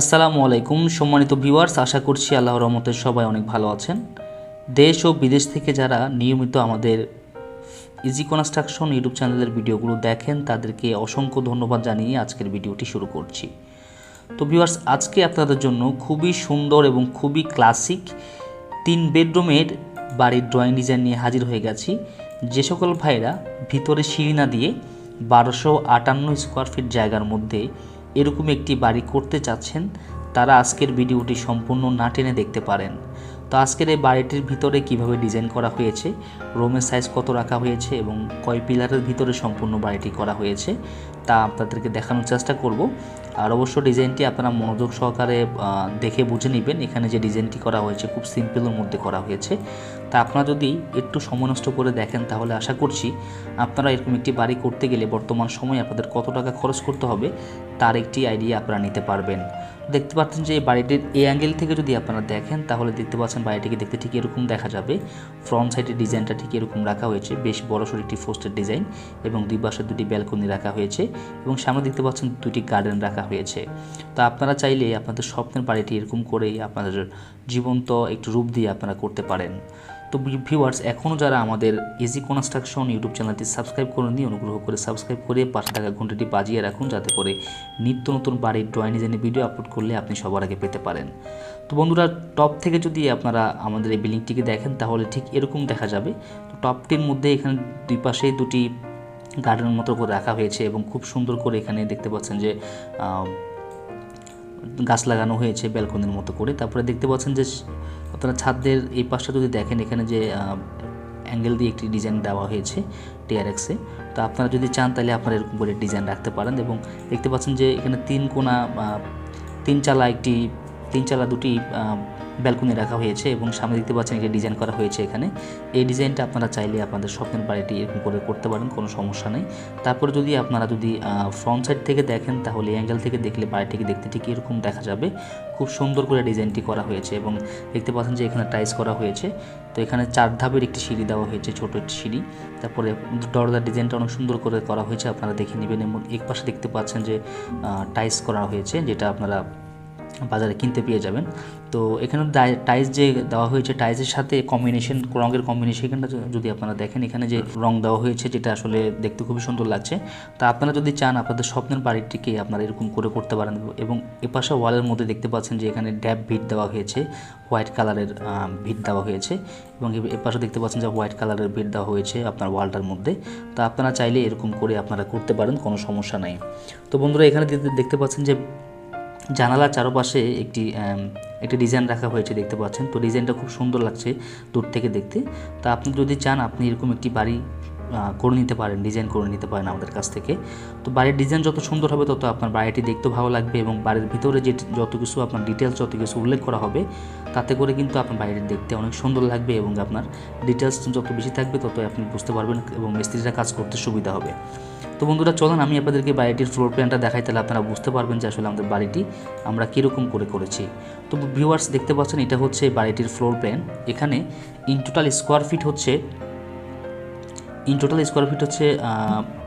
আসসালামু আলাইকুম, সম্মানিত ভিউয়ার্স, আশা করছি আল্লাহর রহমতে সবাই অনেক ভালো আছেন। দেশ ও বিদেশ থেকে যারা নিয়মিত আমাদের ইজি কনস্ট্রাকশন ইউটিউব চ্যানেলের ভিডিওগুলো দেখেন, তাদেরকে অসংখ্য ধন্যবাদ জানিয়ে আজকের ভিডিওটি শুরু করছি। তো ভিউয়ার্স, আজকে আপনাদের জন্য খুবই সুন্দর এবং খুবই ক্লাসিক তিন বেডরুমের বাড়ির ড্রয়িং ডিজাইন নিয়ে হাজির হয়ে গেছি। যে সকল ভাইরা ভিতরে সিঁড়ি না দিয়ে বারোশো আটান্ন স্কোয়ার ফিট জায়গার মধ্যে এরকম একটি বাড়ি করতে চাচ্ছেন, তারা আজকের ভিডিওটি সম্পূর্ণ না টেনে দেখতে পারেন। তো আজকের এই বাড়িটির ভিতরে কীভাবে ডিজাইন করা হয়েছে, রুমের সাইজ কত রাখা হয়েছে এবং কয় পিলারের ভিতরে সম্পূর্ণ বাড়িটি করা হয়েছে, তা আপনাদেরকে দেখানোর চেষ্টা করব। আর অবশ্য ডিজাইনটি আপনারা মনোযোগ সহকারে দেখে বুঝে নেবেন। এখানে যে ডিজাইনটি করা হয়েছে, খুব সিম্পলের মধ্যে করা হয়েছে। তা আপনারা যদি একটু সময় নষ্ট করে দেখেন তাহলে আশা করছি আপনারা এরকম একটি বাড়ি করতে গেলে বর্তমান সময়ে আপনাদের কত টাকা খরচ করতে হবে তার একটি আইডিয়া আপনারা নিতে পারবেন। দেখতে পাচ্ছেন যে এই বাড়িটির এই অ্যাঙ্গেল থেকে যদি আপনারা দেখেন তাহলে দেখতে পাচ্ছেন বাড়িটিকে দেখতে ঠিক এরকম দেখা যাবে। ফ্রন্ট সাইডের ডিজাইনটা ঠিক এরকম রাখা হয়েছে। বেশ বড়সড় একটি ফোস্টের ডিজাইন এবং দুই পাশে দুটি ব্যালকনি রাখা হয়েছে এবং সামনে দেখতে পাচ্ছেন দুটি গার্ডেন রাখা হয়েছে। তো আপনারা চাইলে আপনাদের স্বপ্নের বাড়িটি এরকম করেই আপনাদের জীবন্ত একটু রূপ দিয়ে আপনারা করতে পারেন। তো ভিউয়ার্স এখনও যারা আমাদের ইজি কনস্ট্রাকশন ইউটিউব চ্যানেলটি সাবস্ক্রাইব করেননি, অনুগ্রহ করে সাবস্ক্রাইব করে পাশে থাকা ঘন্টাটি বাজিয়ে রাখুন, যাতে করে নিত্য নতুন বাড়ির ড্রয়িং ডিজাইনের ভিডিও আপলোড করলে আপনি সবার আগে পেতে পারেন। তো বন্ধুরা টপ থেকে যদি আপনারা আমাদের এই বিল্ডিংটিকে দেখেন, তাহলে ঠিক এরকম দেখা যাবে। তো টপটির মধ্যে এখানে দুই পাশেই দুটি গার্ডেনের মতো করে রাখা হয়েছে এবং খুব সুন্দর করে এখানে দেখতে পাচ্ছেন যে গাছ লাগানো হয়েছে ব্যালকনির মতো করে। তারপরে দেখতে পাচ্ছেন যে আপনারা ছাদের এই পাশটা যদি দেখেন, এখানে যে অ্যাঙ্গেল দিয়ে একটি ডিজাইন দেওয়া হয়েছে টিআরএক্সে তো আপনারা যদি চান তাহলে আপনারা এরকম করে ডিজাইন রাখতে পারেন এবং দেখতে পাচ্ছেন যে এখানে তিন কোনা তিন চালা একটি, তিন চালা দুটি ব্যালকনি রাখা হয়েছে এবং সামনে দেখতে পাচ্ছেন একটি ডিজাইন করা হয়েছে এখানে। এই ডিজাইনটা আপনারা চাইলে আপনাদের স্বপ্নের বাড়িটি এরকম করে করতে পারেন, কোনো সমস্যা নেই। তারপরে যদি আপনারা যদি ফ্রন্ট সাইড থেকে দেখেন, তাহলে অ্যাঙ্গেল থেকে দেখলে বাড়িটিকে দেখতে ঠিক এরকম দেখা যাবে। খুব সুন্দর করে ডিজাইনটি করা হয়েছে এবং দেখতে পাচ্ছেন যে এখানে টাইস করা হয়েছে। তো এখানে চার ধাপের একটি সিঁড়ি দেওয়া হয়েছে, ছোট একটি সিঁড়ি। তারপরে দরজার ডিজাইনটা অনেক সুন্দর করে করা হয়েছে, আপনারা দেখে নেবেন এবং এক পাশে দেখতে পাচ্ছেন যে টাইস করা হয়েছে, যেটা আপনারা বাজারে কিনতে পেয়ে যাবেন। তো এখানে টাইলস যে দেওয়া হয়েছে টাইলসের সাথে কম্বিনেশন রঙের কম্বিনেশনটা যদি আপনারা দেখেন, এখানে যে রং দেওয়া হয়েছে, যেটা আসলে দেখতে খুবই সুন্দর লাগছে। তা আপনারা যদি চান, আপনাদের স্বপ্নের বাড়িটিকে আপনারা এরকম করে করতে পারেন এবং এপাশে ওয়ালের মধ্যে দেখতে পাচ্ছেন যে এখানে ড্যাব ভিট দেওয়া হয়েছে, হোয়াইট কালারের ভিট দেওয়া হয়েছে এবং এপাশে দেখতে পাচ্ছেন যে হোয়াইট কালারের ভিট দেওয়া হয়েছে আপনার ওয়ালটার মধ্যে। তো আপনারা চাইলে এরকম করে আপনারা করতে পারেন, কোনো সমস্যা নাই। তো বন্ধুরা, এখানে দেখতে পাচ্ছেন যে জানালার চারপাশে একটি একটি ডিজাইন রাখা হয়েছে দেখতে পাচ্ছেন। তো ডিজাইনটা খুব সুন্দর লাগছে দূর থেকে দেখতে। তা আপনি যদি চান, আপনি এরকম একটি বাড়ি করে নিতে পারেন ডিজাইন করে নিতে পারেন আমাদের কাছ থেকে। তো বাড়ির ডিজাইন যত সুন্দর হবে, তত আপনার বাড়িটি দেখতে ভালো লাগবে এবং বাড়ির ভিতরে যে যত কিছু আপনার ডিটেলস যত কিছু উল্লেখ করা হবে, তাতে করে কিন্তু আপনার বাড়িটি দেখতে অনেক সুন্দর লাগবে এবং আপনার ডিটেলস যত বেশি থাকবে তত আপনি বুঝতে পারবেন এবং মিস্ত্রিরা কাজ করতে সুবিধা হবে। তো বন্ধুরা, চলুন আমি আপনাদেরকে বাড়িটির ফ্লোর প্ল্যানটা দেখাই, তাহলে আপনারা বুঝতে পারবেন যে আসলে আমাদের বাড়িটি আমরা কীরকম করে করেছি। তো ভিউয়ার্স দেখতে পাচ্ছেন, এটা হচ্ছে বাড়িটির ফ্লোর প্ল্যান এখানে ইন টোটাল স্কোয়ার ফিট হচ্ছে ইন টোটাল স্কোয়ার ফিট হচ্ছে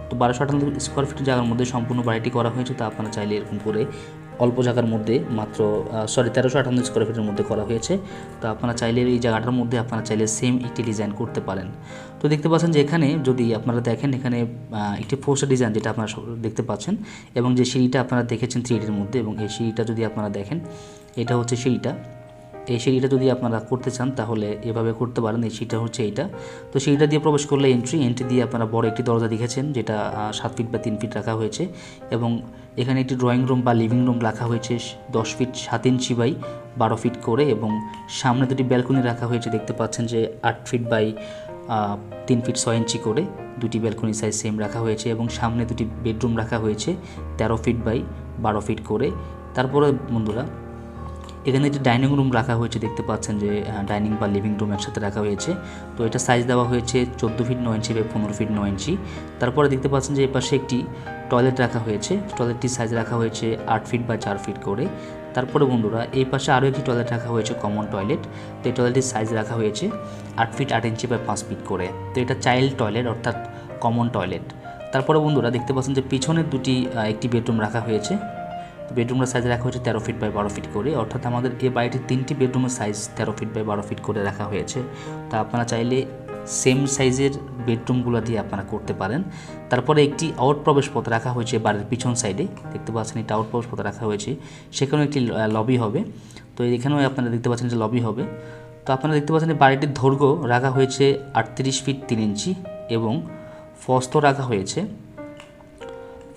তো বারোশো আটান্ন স্কোয়ার ফিট জায়গার মধ্যে সম্পূর্ণ বাড়িটি করা হয়েছে, তো আপনারা চাইলে এরকম করে অল্প জায়গার মধ্যে মাত্র সরি তেরোশো আটান্ন স্কোয়ার ফিটের মধ্যে করা হয়েছে। তো আপনারা চাইলে এই জায়গাটার মধ্যে আপনারা চাইলে সেম একটি ডিজাইন করতে পারেন। তো দেখতে পাচ্ছেন যে এখানে যদি আপনারা দেখেন, এখানে একটি ফোর্সের ডিজাইন যেটা আপনারা দেখতে পাচ্ছেন, এবং যে সিঁড়িটা আপনারা দেখেছেন থ্রি মধ্যে, এবং এই সিঁড়িটা যদি আপনারা দেখেন, এটা হচ্ছে সিঁড়িটা। এই সিঁড়িটা যদি আপনারা করতে চান, তাহলে এভাবে করতে পারেন। এই সিঁড়িটা হচ্ছে এইটা। তো সিঁড়িটা দিয়ে প্রবেশ করলে এন্ট্রি এন্ট্রি দিয়ে আপনারা বড় একটি দরজা দেখেছেন, যেটা সাত ফিট বা তিন ফিট রাখা হয়েছে এবং এখানে একটি ড্রয়িং রুম বা লিভিং রুম রাখা হয়েছে, দশ ফিট সাত ইঞ্চি বাই বারো ফিট করে এবং সামনে দুটি ব্যালকনি রাখা হয়েছে, দেখতে পাচ্ছেন যে আট ফিট বাই তিন ফিট ছয় ইঞ্চি করে দুটি ব্যালকনি সাইজ সেম রাখা হয়েছে এবং সামনে দুটি বেডরুম রাখা হয়েছে, তেরো ফিট বাই বারো ফিট করে। তারপরে বন্ধুরা এখানে একটি ডাইনিং রুম রাখা হয়েছে, দেখতে পাচ্ছেন যে ডাইনিং বা লিভিং রুম একসাথে রাখা হয়েছে। তো এটা সাইজ দেওয়া হয়েছে চোদ্দ ফিট নয় ইঞ্চি বা পনেরো ফিট নয় ইঞ্চি তারপরে দেখতে পাচ্ছেন যে পাশে একটি টয়লেট রাখা হয়েছে। টয়লেটটির সাইজ রাখা হয়েছে আট ফিট বা চার ফিট করে। তারপরে বন্ধুরা, এই পাশে আরও একটি টয়লেট রাখা হয়েছে কমন টয়লেট তো এই টয়লেটের সাইজ রাখা হয়েছে আট ফিট আট ইঞ্চি বা পাঁচ ফিট করে। তো এটা চাইল্ড টয়লেট অর্থাৎ কমন টয়লেট তারপরে বন্ধুরা, দেখতে পাচ্ছেন যে, পিছনের দুটি একটি বেডরুম রাখা হয়েছে। বেডরুমের সাইজ রাখা হয়েছে তেরো ফিট বাই বারো ফিট করে। অর্থাৎ আমাদের এই বাড়িটির তিনটি বেডরুমের সাইজ তেরো ফিট বাই বারো ফিট করে রাখা হয়েছে। তা আপনারা চাইলে সেম সাইজের বেডরুমগুলো দিয়ে আপনারা করতে পারেন। তারপরে একটি আউট প্রবেশ পথ রাখা হয়েছে বাড়ির পিছন সাইডে দেখতে পাচ্ছেন একটা আউট প্রবেশ পথ রাখা হয়েছে। সেখানেও একটি লবি হবে। তো এখানেও আপনারা দেখতে পাচ্ছেন যে লবি হবে। তো আপনারা দেখতে পাচ্ছেন বাড়িটির দৈর্ঘ্য রাখা হয়েছে আটত্রিশ ফিট তিন ইঞ্চি এবং ফস্ত রাখা হয়েছে।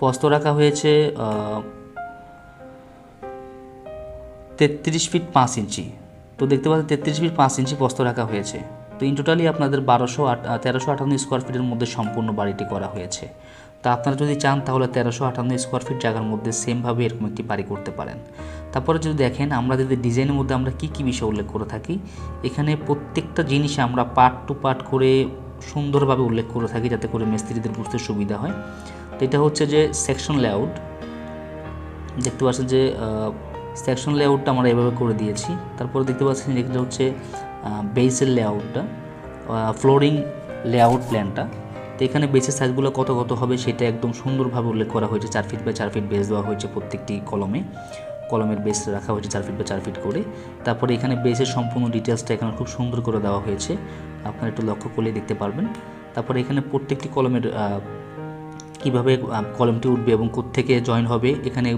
ফস্ত রাখা হয়েছে তেত্রিশ ফিট পাঁচ ইঞ্চি। তো দেখতে পাচ্ছেন তেত্রিশ ফিট পাঁচ ইঞ্চি প্রস্ত রাখা হয়েছে। তো ইন টোটালি আপনাদের বারোশো আট তেরোশো আটান্ন স্কোয়ার ফিটের মধ্যে সম্পূর্ণ বাড়িটি করা হয়েছে। তা আপনারা যদি চান, তাহলে তেরোশো আটান্ন স্কোয়ার ফিট জায়গার মধ্যে সেমভাবে এরকম একটি বাড়ি করতে পারেন। তারপরে যদি দেখেন, আমরা যদি ডিজাইনের মধ্যে আমরা কী কী বিষয় উল্লেখ করে থাকি, এখানে প্রত্যেকটা জিনিস আমরা পার্ট টু পার্ট করে সুন্দরভাবে উল্লেখ করে থাকি, যাতে করে মিস্ত্রিদের বুঝতে সুবিধা হয়। তো এটা হচ্ছে যে সেকশন লেআউট দেখতে পাচ্ছেন যে সেকশন লেআউটটা আমরা এভাবে করে দিয়েছি। তারপরে দেখতে পাচ্ছেন যে এটা হচ্ছে বেসের লেআউটটা ফ্লোরিং লেআউট প্ল্যানটা। তো এখানে বেসের সাইজগুলো কত কত হবে সেটা একদম সুন্দরভাবে উল্লেখ করা হয়েছে। চার ফিট বাই চার ফিট বেস দেওয়া হয়েছে প্রত্যেকটি কলমে। কলমের বেস রাখা হয়েছে চার ফিট বা চার ফিট করে। তারপরে এখানে বেসের সম্পূর্ণ ডিটেলসটা এখানে খুব সুন্দর করে দেওয়া হয়েছে। আপনারা একটু লক্ষ্য করলে দেখতে পারবেন। তারপরে এখানে প্রত্যেকটি কলমের কীভাবে কলমটি উঠবে এবং কোত্থেকে জয়েন হবে, এখানে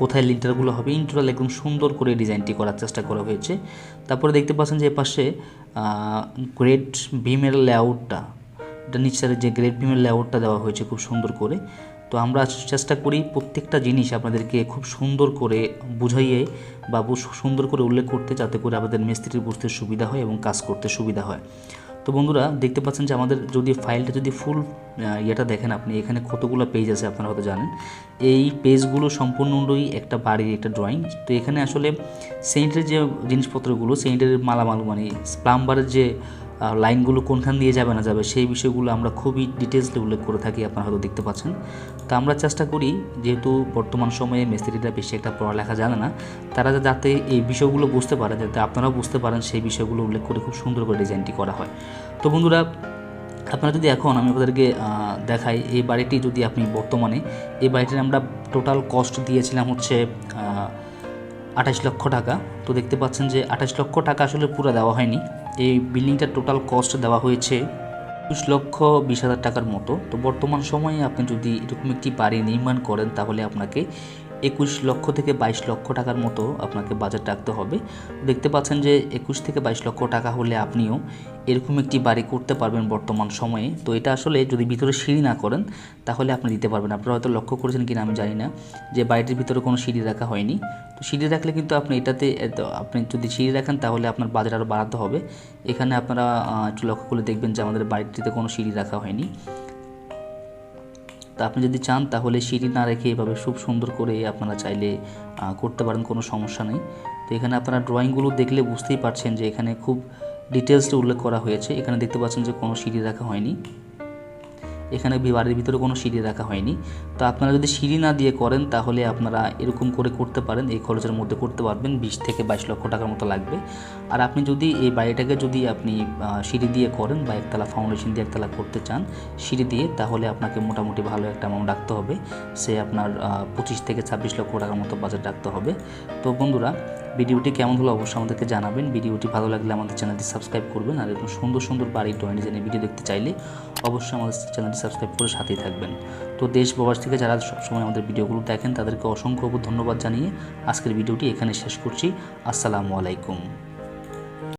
কোথায় লিন্টারগুলো হবে ইন টোটাল একদম সুন্দর করে ডিজাইনটি করার চেষ্টা করা হয়েছে। তারপরে দেখতে পাচ্ছেন যে পাশে গ্রেট ভীমের লেআউটটা এটা নিচের যে গ্রেট ভীমের লেআউটটা দেওয়া হয়েছে খুব সুন্দর করে। তো আমরা চেষ্টা করি প্রত্যেকটা জিনিস আপনাদেরকে খুব সুন্দর করে বুঝাইয়ে বা সুন্দর করে উল্লেখ করতে, যাতে করে আমাদের মিস্ত্রির বুঝতে সুবিধা হয় এবং কাজ করতে সুবিধা হয়। তো বন্ধুরা, দেখতে পাচ্ছেন যে আমাদের যদি ফাইলটা যদি ফুল ইয়েটা দেখেন আপনি, এখানে কতগুলো পেজ আছে আপনারা হয়তো জানেন। এই পেজগুলো সম্পূর্ণই একটা বাড়ির একটা ড্রয়িং তো এখানে আসলে সেন্টের যে জিনিসপত্রগুলো সেন্টের মালামাল মানে প্লাম্বারের যে লাইনগুলো কোনখান দিয়ে যাবে না যাবে সেই বিষয়গুলো আমরা খুবই ডিটেলসলি উল্লেখ করে থাকি, আপনারা হয়তো দেখতে পাচ্ছেন। তো আমরা চেষ্টা করি, যেহেতু বর্তমান সময়ে মিস্ত্রিরা বেশি একটা পড়ালেখা জানে না, তারা যাতে এই বিষয়গুলো বুঝতে পারে, যাতে আপনারাও বুঝতে পারেন সেই বিষয়গুলো উল্লেখ করে খুব সুন্দর করে ডিজাইনটি করা হয়। তো বন্ধুরা, আপনারা যদি এখন আমি আপনাদেরকে দেখাই, এই বাড়িটি যদি আপনি বর্তমানে, এই বাড়িটির আমরা টোটাল কস্ট দিয়েছিলাম হচ্ছে আঠাশ লক্ষ টাকা। তো দেখতে পাচ্ছেন যে আঠাশ লক্ষ টাকা আসলে পুরো দেওয়া হয়নি। এই বিল্ডিংটার টোটাল কস্ট দেওয়া হয়েছে একুশ লক্ষ বিশ হাজার টাকার মতো। তো বর্তমান সময়ে আপনি যদি এরকম একটি বাড়ি নির্মাণ করেন, তাহলে আপনাকে একুশ লক্ষ থেকে বাইশ লক্ষ টাকার মতো আপনাকে বাজেট রাখতে হবে। দেখতে পাচ্ছেন যে একুশ থেকে বাইশ লক্ষ টাকা হলে আপনিও এরকম একটি বাড়ি করতে পারবেন বর্তমান সময়ে। তো এটা আসলে যদি ভিতরে সিঁড়ি না করেন, তাহলে আপনি দিতে পারবেন আপনারা হয়তো লক্ষ্য করেছেন কিনা আমি জানি না যে বাড়িটির ভিতরে কোনো সিঁড়ি রাখা হয়নি। তো সিঁড়ি রাখলে কিন্তু আপনি এটাতে আপনি যদি সিঁড়ি রাখেন, তাহলে আপনার বাজেট আরও বাড়াতে হবে। এখানে আপনারা একটু লক্ষ্য করে দেখবেন যে আমাদের বাড়িটিতে কোনো সিঁড়ি রাখা হয়নি। তা আপনি যদি চান, তাহলে সিঁড়ি না রেখে এভাবে খুব সুন্দর করে আপনারা চাইলে করতে পারেন, কোনো সমস্যা নেই। তো এখানে আপনারা ড্রয়িংগুলো দেখলে বুঝতেই পারছেন যে এখানে খুব ডিটেলসটা উল্লেখ করা হয়েছে। এখানে দেখতে পাচ্ছেন যে কোনো সিঁড়ি রাখা হয়নি। এখানে বাড়ির ভিতরে কোনো সিঁড়ি রাখা হয়নি। তো আপনারা যদি সিঁড়ি না দিয়ে করেন, তাহলে আপনারা এরকম করে করতে পারেন। এই খরচের মধ্যে করতে পারবেন। বিশ থেকে বাইশ লক্ষ টাকার মতো লাগবে। আর আপনি যদি এই বাড়িটাকে যদি আপনি সিঁড়ি দিয়ে করেন বা একতলা ফাউন্ডেশন দিয়ে একতলা করতে চান সিঁড়ি দিয়ে, তাহলে আপনাকে মোটামুটি ভালো একটা অ্যামাউন্ট রাখতে হবে। সে আপনার পঁচিশ থেকে ছাব্বিশ লক্ষ টাকার মতো বাজেট রাখতে হবে। তো বন্ধুরা ভিডিওটি কেমন হলো অবশ্যই আমাদেরকে জানাবেন। ভিডিওটি ভালো লাগলে আমাদের চ্যানেলটি সাবস্ক্রাইব করবেন আর এরকম সুন্দর সুন্দর বাড়ির ড্রয়িং ডিজাইনের ভিডিও দেখতে চাইলে অবশ্যই আমাদের চ্যানেলটি সাবস্ক্রাইব করে সাথেই থাকবেন। তো দেশ প্রবাস থেকে যারা সবসময় আমাদের ভিডিওগুলো দেখেন তাদেরকে অসংখ্য ধন্যবাদ জানিয়ে আজকের ভিডিওটি এখানে শেষ করছি। আসসালামু আলাইকুম।